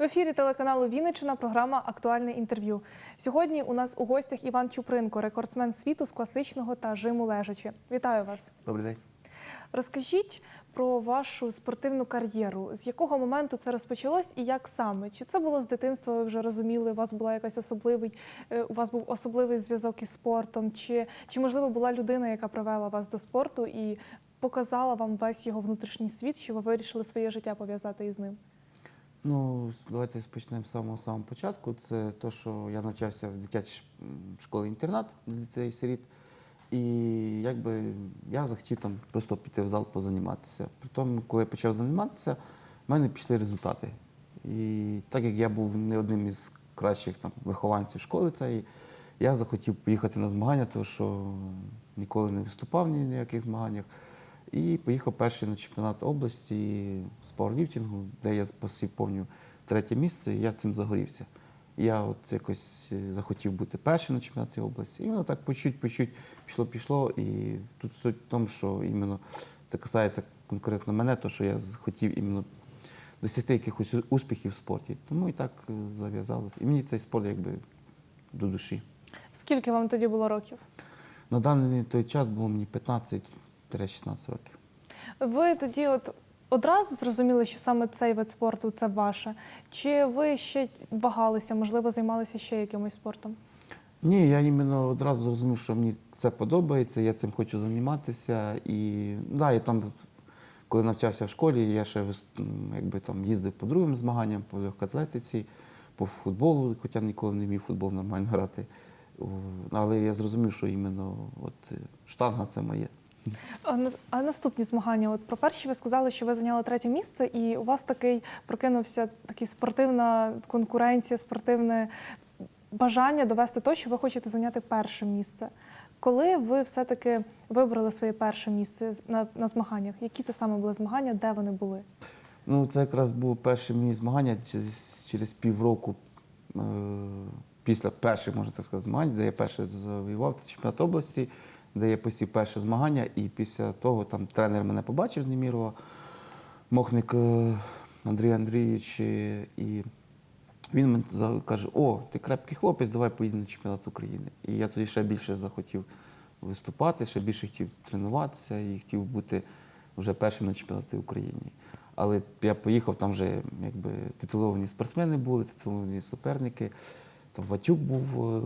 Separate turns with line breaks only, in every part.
В ефірі телеканалу Вінниччина програма Актуальне інтерв'ю. Сьогодні у нас у гостях Іван Чупринко, рекордсмен світу з класичного та жиму лежачі. Вітаю вас.
Добрий день.
Розкажіть про вашу спортивну кар'єру. З якого моменту це розпочалось і як саме? Чи це було з дитинства? Ви вже розуміли? У вас була якась особливий, е, у вас був особливий зв'язок із спортом? Чи, чи можливо була людина, яка привела вас до спорту і показала вам весь його внутрішній світ, що ви вирішили своє життя пов'язати із ним?
Ну, давайте почнемо з самого самого початку. Це те, що я навчався в дитячій школі-інтернат для дітей сиріт. І якби я захотів там просто піти в зал позаніматися. Притом, коли я почав займатися, в мене пішли результати. І так як я був не одним із кращих там вихованців школи цієї, я захотів поїхати на змагання, тому що ніколи не виступав ні на яких змаганнях. І поїхав перший на чемпіонат області з пауерліфтингу, де я посів повню третє місце, і я цим загорівся. Я от якось е, захотів бути першим на чемпіонаті області. І воно так по чуть, по чуть пішло, пішло. І тут суть в тому, що іменно це касається конкретно мене, то що я хотів іменно досягти якихось успіхів в спорті. Тому і так е, зав'язалося. І мені цей спорт якби до душі.
Скільки вам тоді було років?
На даний той час було мені 15-16 років.
Ви тоді от одразу зрозуміли, що саме цей вид спорту це ваше? Чи ви ще вагалися, можливо, займалися ще якимось спортом?
Ні, я іменно одразу зрозумів, що мені це подобається, я цим хочу займатися. І да, я там, коли навчався в школі, я ще якби, там, їздив по другим змаганням, по легкоатлетиці, по футболу, хоча ніколи не міг футбол нормально грати. Але я зрозумів, що іменно от, штанга це моє.
А наступні змагання? От про перші ви сказали, що ви зайняли третє місце, і у вас такий прокинувся такий спортивна конкуренція, спортивне бажання довести те, що ви хочете зайняти перше місце. Коли ви все-таки вибрали своє перше місце на, на змаганнях? Які це саме були змагання, де вони були?
Ну, це якраз було перше мені змагання через, через півроку е, після перших, можна так сказати, змагань, де я перше завоював це чемпіонат області, де я посів перше змагання, і після того там тренер мене побачив з Немірова, Мохник е, Андрій Андрійович, е, і він мені каже: О, ти крепкий хлопець, давай поїдемо на чемпіонат України. І я тоді ще більше захотів виступати, ще більше хотів тренуватися і хотів бути вже першим на чемпіонаті України. Але я поїхав, там вже якби титуловані спортсмени були, титуловані суперники. Там Ватюк був, е,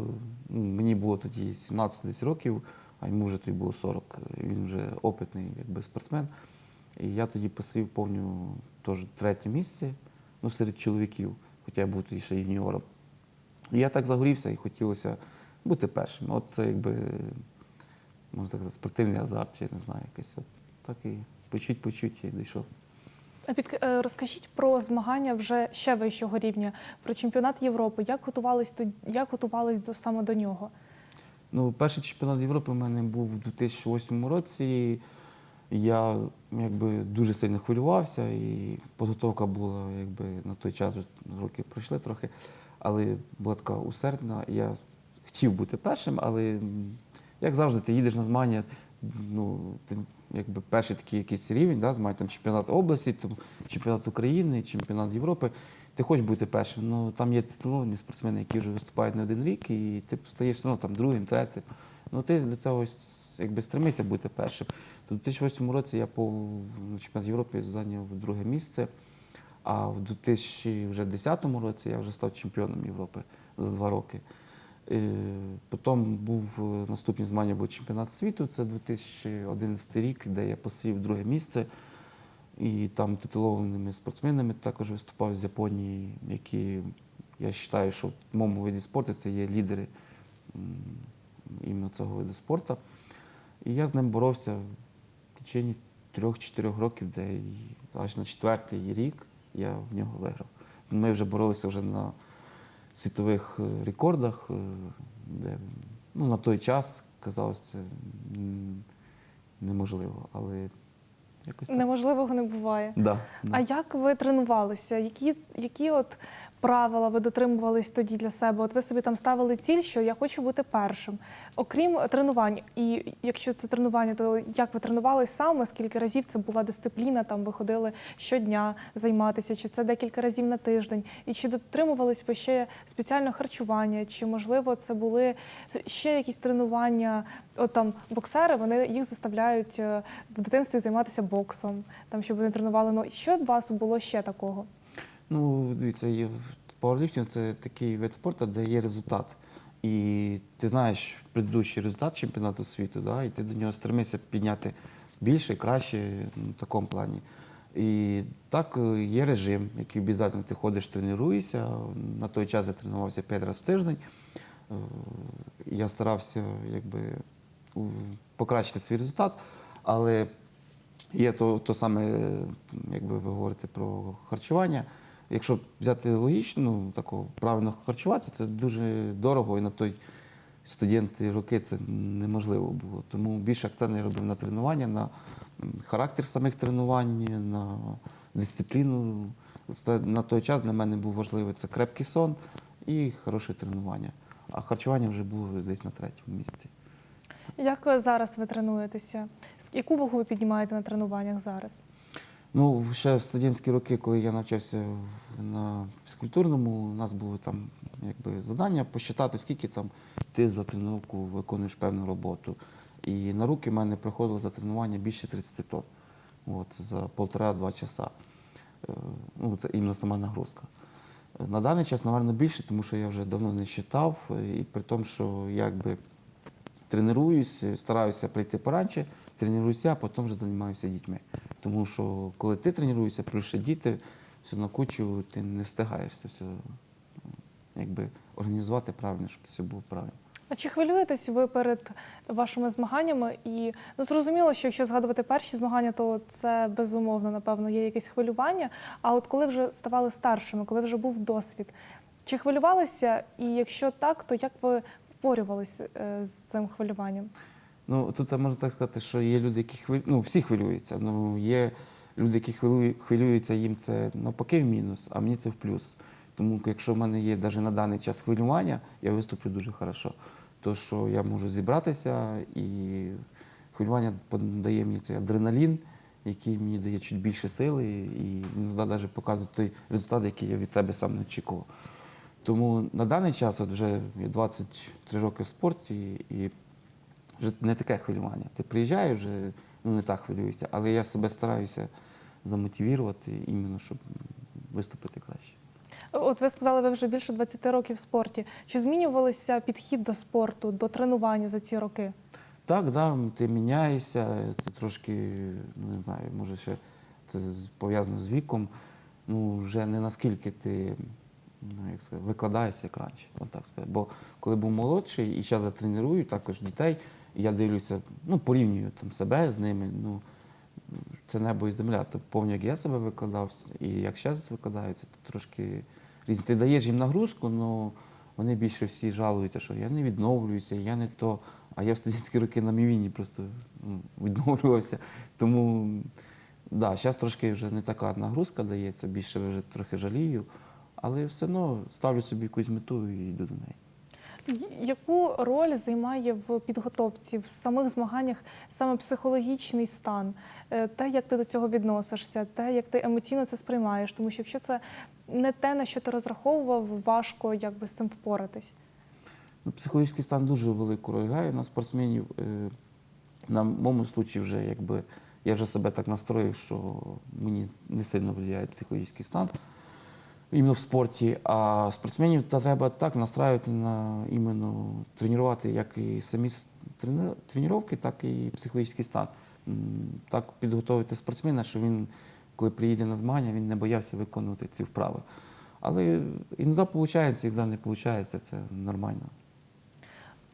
ну, мені було тоді 17 десь років, а йому вже тоді було 40. Він вже опитний якби, спортсмен. І я тоді посів повню теж третє місце ну, серед чоловіків, хоча я був тоді ще юніором. І я так загорівся і хотілося бути першим. От це якби можна так сказати, спортивний азарт, чи я не знаю, якийсь от так і почуть-почуть я дійшов.
А під е, розкажіть про змагання вже ще вищого рівня, про чемпіонат Європи. Як готувались як готувались до саме до нього?
Ну, перший чемпіонат Європи у мене був у 2008 році. Я якби дуже сильно хвилювався, і підготовка була якби на той час роки пройшли трохи, але була така усердна. Я хотів бути першим, але як завжди, ти їдеш на змагання, ну, ти якби перший такий якийсь рівень, да, змагання, там чемпіонат області, там, чемпіонат України, чемпіонат Європи. Ти хочеш бути першим, ну там є титуловані спортсмени, які вже виступають не один рік, і ти стаєш ну, там, другим, третім. Ну ти до цього якби стремишся бути першим. То у 2008 році я по на чемпіонаті Європи зайняв друге місце, а в 2010 році я вже став чемпіоном Європи за два роки. Потім був е, наступні змагання був чемпіонат світу, це 2011 рік, де я посів друге місце. І там титулованими спортсменами також виступав з Японії, які я вважаю, що в моєму виді спорту це є лідери іменно цього виду спорту. І я з ним боровся в течение трьох-чотирьох років, де аж на четвертий рік я в нього виграв. Ми вже боролися вже на світових е, рекордах, е, де ну, на той час казалось це неможливо, але якось так.
Неможливого не буває.
Да, да.
А як ви тренувалися? Які, які от правила ви дотримувались тоді для себе? От ви собі там ставили ціль, що я хочу бути першим. Окрім тренувань, і якщо це тренування, то як ви тренувались саме? Скільки разів це була дисципліна? Там ви ходили щодня займатися, чи це декілька разів на тиждень? І чи дотримувались ви ще спеціального харчування? Чи можливо це були ще якісь тренування? От там боксери вони їх заставляють е, в дитинстві займатися боксом, там щоб вони тренували ноги. Що у вас було ще такого?
Ну, дивіться, є пауерліфтинг це такий вид спорту, де є результат. І ти знаєш предыдущий результат чемпіонату світу, да, і ти до нього стремишся підняти більше, краще ну, в такому плані. І так е, є режим, який обов'язково ти ходиш, тренуєшся. На той час я тренувався 5 разів в тиждень. Е, Я старався якби, покращити свій результат, але Є то, то саме, е, якби ви говорите про харчування. Якщо взяти логічно, ну, правильно харчуватися, це дуже дорого, і на той студенти роки це неможливо було. Тому більше акцент я робив на тренування, на характер самих тренувань, на дисципліну. Це- На той час для мене був важливий це крепкий сон і хороше тренування. А харчування вже було десь на третьому місці.
Як зараз ви тренуєтеся? Яку вагу ви піднімаєте на тренуваннях зараз?
Ну, ще в студентські роки, коли я навчався на фізкультурному, у нас було там якби завдання посчитати, скільки там ти за тренувку виконуєш певну роботу. І на руки в мене приходило за тренування більше 30 тонн. От, за полтора-два часа. Е, Ну, це іменно сама нагрузка. Е, На даний час, напевно, більше, тому що я вже давно не считав, е, і при тому, що якби тренуюсь, стараюся прийти пораньше, тренуюся, а потім вже займаюся дітьми. Тому що коли ти тренуєшся, плюс ще діти, все на кучу, ти не встигаєш це все якби, організувати правильно, щоб це все було правильно.
А чи хвилюєтесь ви перед вашими змаганнями? І ну зрозуміло, що якщо згадувати перші змагання, то це безумовно, напевно, є якесь хвилювання. А от коли вже ставали старшими, коли вже був досвід, чи хвилювалися? І якщо так, то як ви впорювалися з цим хвилюванням?
Ну, тут можу так сказати, що є люди, які хвилю... ну, всі хвилюються. Ну, є люди, які хвилюю- хвилюються, їм це навпаки в мінус, а мені це в плюс. Тому якщо в мене є навіть на даний час хвилювання, я виступлю дуже хорошо. То, що я можу зібратися, і хвилювання дає мені цей адреналін, який мені дає чуть більше сили, і іноді навіть показує той результат, який я від себе сам не очікував. Тому на даний час от вже 23 роки в спорті, і вже не таке хвилювання. Ти приїжджаєш, вже ну, не так хвилюється, але я себе стараюся замотивувати, іменно, щоб виступити краще.
От ви сказали, ви вже більше 20 років в спорті. Чи змінювалися підхід до спорту, до тренування за ці роки?
Так, да, ти міняєшся, ти трошки, ну не знаю, може ще це пов'язано з віком. Ну, вже не наскільки ти ну, як сказати, викладаєшся як раніше, от так сказати. Бо коли був молодший і зараз я також дітей, я дивлюся, ну, порівнюю там себе з ними. Ну, це небо і земля. То повні, як я себе викладав, і як зараз викладаю, це трошки різні. Ти даєш їм нагрузку, але вони більше всі жалуються, що я не відновлююся, я не то. А я в студентські роки на мівіні просто ну, відновлювався. Тому да, зараз трошки вже не така нагрузка дається, більше вже трохи жалію, але все одно ставлю собі якусь мету і йду до неї.
Яку роль займає в підготовці, в самих змаганнях саме психологічний стан, Е, те, як ти до цього відносишся, те, як ти емоційно це сприймаєш? Тому що якщо це не те, на що ти розраховував, важко якби з цим впоратись.
Ну, психологічний стан дуже велику роль грає на спортсменів. Е, На моєму випадку вже якби я вже себе так настроїв, що мені не сильно впливає психологічний стан іменно в спорті. А спортсменів та треба так настраювати на іменно тренувати як і самі тренування, так і психологічний стан. Так підготовити спортсмена, що він, коли приїде на змагання, він не боявся виконувати ці вправи. Але іноді виходить, іноді не виходить, це нормально.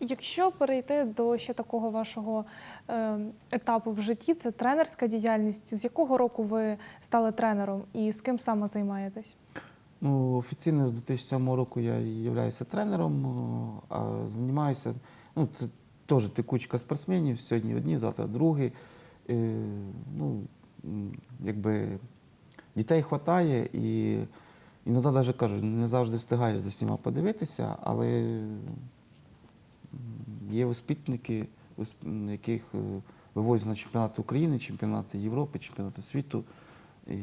Якщо перейти до ще такого вашого е, етапу в житті, це тренерська діяльність. З якого року ви стали тренером і з ким саме займаєтесь?
Ну, офіційно з 2007 року я являюся тренером, а займаюся. Ну, це теж текучка спортсменів. Сьогодні одні, завтра другі. Е, ну, якби дітей вистачає, і іноді навіть кажу, не завжди встигаєш за всіма подивитися, але є воспитники, восп- м, яких е, вивозять на чемпіонати України, чемпіонати Європи, чемпіонати світу. І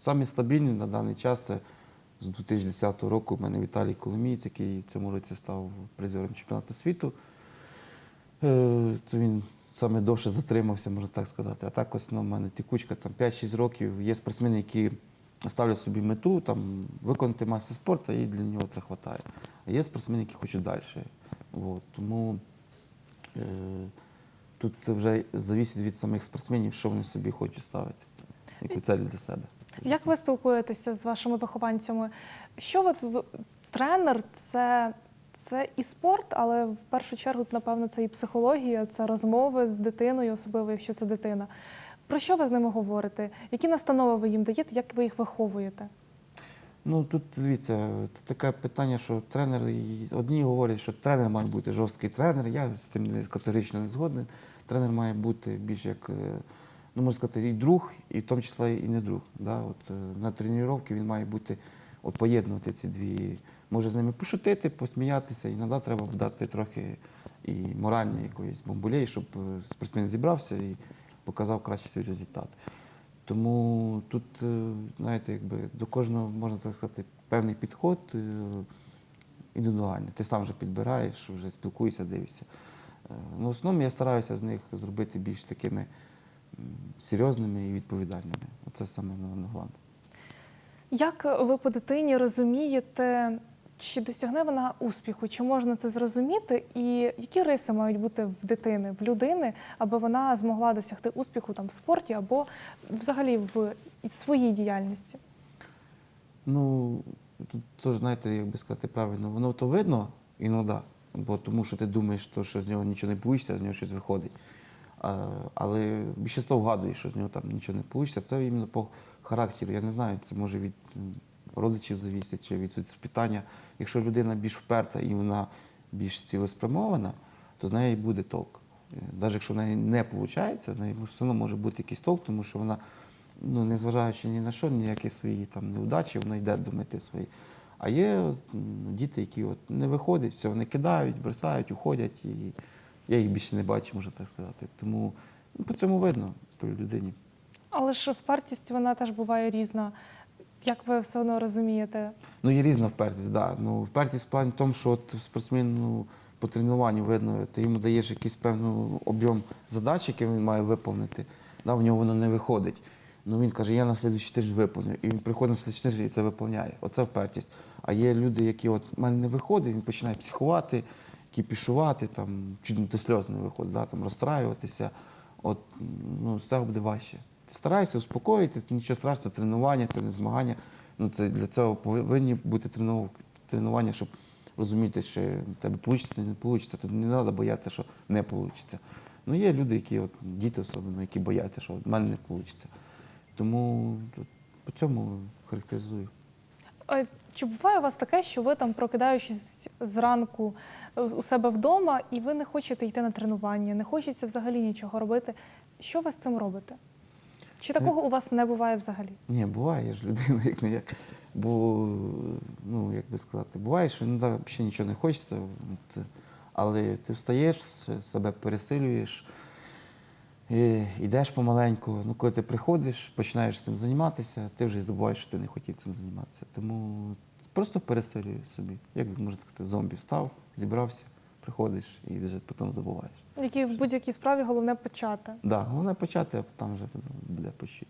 самі стабільні на даний час це з 2010 року в мене Віталій Коломієць, який в цьому році став призером чемпіонату світу. Е, Це він саме довше затримався, можна так сказати. А так, ось ну, в мене тікучка там 5-6 років. Є спортсмени, які ставлять собі мету там, виконати масу спорту, і для нього це вистачає. А є спортсмени, які хочуть далі. От, тому е, тут вже залежить від самих спортсменів, що вони собі хочуть ставити, яку цель для себе.
Як ви спілкуєтеся з вашими вихованцями? Що от ви- тренер це, це і спорт, але в першу чергу, напевно, це і психологія, це розмови з дитиною, особливо якщо це дитина. Про що ви з ними говорите? Які настанови ви їм даєте, як ви їх виховуєте?
Ну тут дивіться, тут таке питання, що тренер, одні говорять, що тренер має бути жорсткий тренер. Я з цим категорично не згоден. Тренер має бути більш як, е, ну можна сказати, і друг, і в тому числі і не друг. Да? От, е, на тренуванні він має бути от, поєднувати ці дві. Може з ними пошутити, посміятися, іноді треба дати трохи і моральної якоїсь бомбулей, щоб е, спортсмен зібрався і показав кращий свій результат. Тому тут, е, знаєте, якби до кожного можна так сказати, певний підход індивідуальний. Ти сам вже підбираєш, вже спілкуєшся, дивишся. Ну, в основному я стараюся з них зробити більш такими серйозними і відповідальними. Оце саме головне.
Як ви по дитині розумієте, чи досягне вона успіху, чи можна це зрозуміти, і які риси мають бути в дитини, в людини, аби вона змогла досягти успіху там в спорті або взагалі в своїй діяльності?
Ну, тут теж, знаєте, як би сказати правильно, воно то видно іноді, бо тому що ти думаєш, то, що з нього нічого не вийде, а з нього щось виходить. Але більшість вгадує, що з нього там нічого не вийде. Це іменно по характеру. Я не знаю, це може від родичів завісить чи від, питання. Якщо людина більш вперта і вона більш цілеспрямована, то з неї і буде толк. Навіть якщо в неї не виходить, з неї все одно може бути якийсь толк, тому що вона, ну, незважаючи ні на що, ніякі свої там неудачі, вона йде до мети свої. А є от, діти, які от не виходять, все, вони кидають, бросають, уходять, і я їх більше не бачу, можна так сказати. Тому ну, по цьому видно по людині.
Але ж впертість вона теж буває різна. Як ви все одно розумієте?
Ну, є різна впертість, да. Ну, впертість в плані в тому, що от спортсмен ну, по тренуванню видно, ти йому даєш якийсь певний об'єм задач, який він має виповнити. Да, в нього воно не виходить. Ну він каже, я на слідуючий тиждень виповню. І він приходить на слідуючий тиждень і це виповняє. Оце впертість. А є люди, які от в мене не виходить, він починає психувати, кіпішувати, там, чуть не до сльоз не виходить, да, там, розстраюватися. От, ну, цього буде важче. Старайся успокоїти, нічого страшного, це тренування, це не змагання. Ну, це для цього повинні бути тренування, щоб розуміти, чи в тебе вийде, не вийде. Тут не треба боятися, що не вийде. Ну, є люди, які, от, діти особливо, які бояться, що в мене не вийде. Тому тут по цьому характеризую.
Чи буває у вас таке, що ви там прокидаючись зранку у себе вдома, і ви не хочете йти на тренування, не хочеться взагалі нічого робити? Що ви з цим робите? Чи такого у вас не буває взагалі?
Ні, буває, я ж людина, як не як. Бо, ну, як би сказати, буває, що ну, да, взагалі нічого не хочеться, але ти встаєш, себе пересилюєш, і, йдеш помаленьку. Ну, коли ти приходиш, починаєш цим займатися, ти вже і забуваєш, що ти не хотів цим займатися. Тому просто пересилюю собі. Як можна сказати, зомбі встав, зібрався, приходиш і вже потім забуваєш.
Які в будь-якій справі головне почати?
Да, головне почати, а там вже буде по чуть.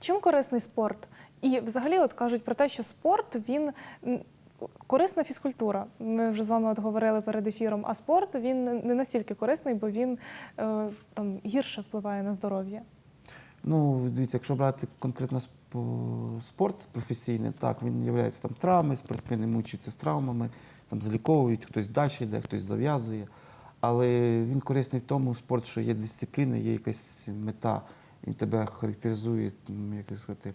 Чим корисний спорт? І взагалі, от кажуть про те, що спорт він корисна фізкультура. Ми вже з вами от говорили перед ефіром. А спорт він не настільки корисний, бо він е, там гірше впливає на здоров'я.
Ну, дивіться, якщо брати конкретно спорт професійний, так, він є там травми, спортсмени мучаються з травмами, там заліковують, хтось далі йде, хтось зав'язує. Але він корисний в тому спорт, що є дисципліна, є якась мета, він тебе характеризує, як сказати, е,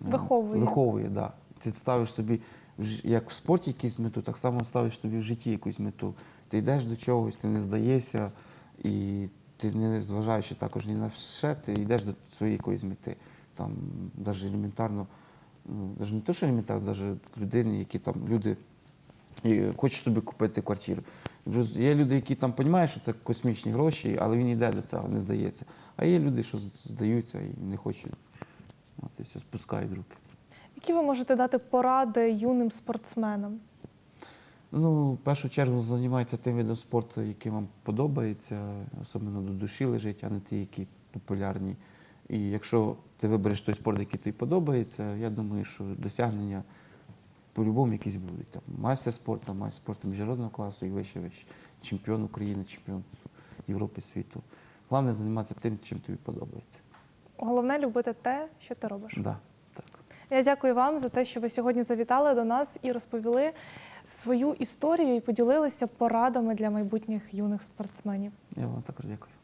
Виховує.
Виховує, да. Ти ставиш собі, як в спорті якусь мету, так само ставиш собі в житті якусь мету. Ти йдеш до чогось, ти не здаєшся, і ти не зважаючи також ні на все, ти йдеш до своєї якоїсь мети. Там навіть елементарно ну, навіть не те, що елементарно, навіть людини, які там люди і хочуть собі купити квартиру. Є люди, які там розуміють, що це космічні гроші, але він йде до цього, не здається. А є люди, що здаються і не хочуть. От і все, спускають руки.
Які ви можете дати поради юним спортсменам?
Ну, в першу чергу займайтеся тим видом спорту, який вам подобається, особливо до душі лежить, а не ті, які популярні. І якщо ти вибереш той спорт, який тобі подобається, я думаю, що досягнення по-любому якісь будуть. Там майстер спорту, майстер спорту міжнародного класу і вище вище. Чемпіон України, чемпіон Європи, світу. Головне займатися тим, чим тобі подобається.
Головне любити те, що ти робиш.
Да, так.
Я дякую вам за те, що ви сьогодні завітали до нас і розповіли свою історію і поділилися порадами для майбутніх юних спортсменів.
Я вам також дякую.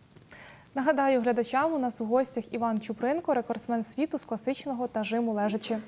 Нагадаю глядачам, у нас у гостях Іван Чупринко, рекордсмен світу з класичного та жиму лежачи.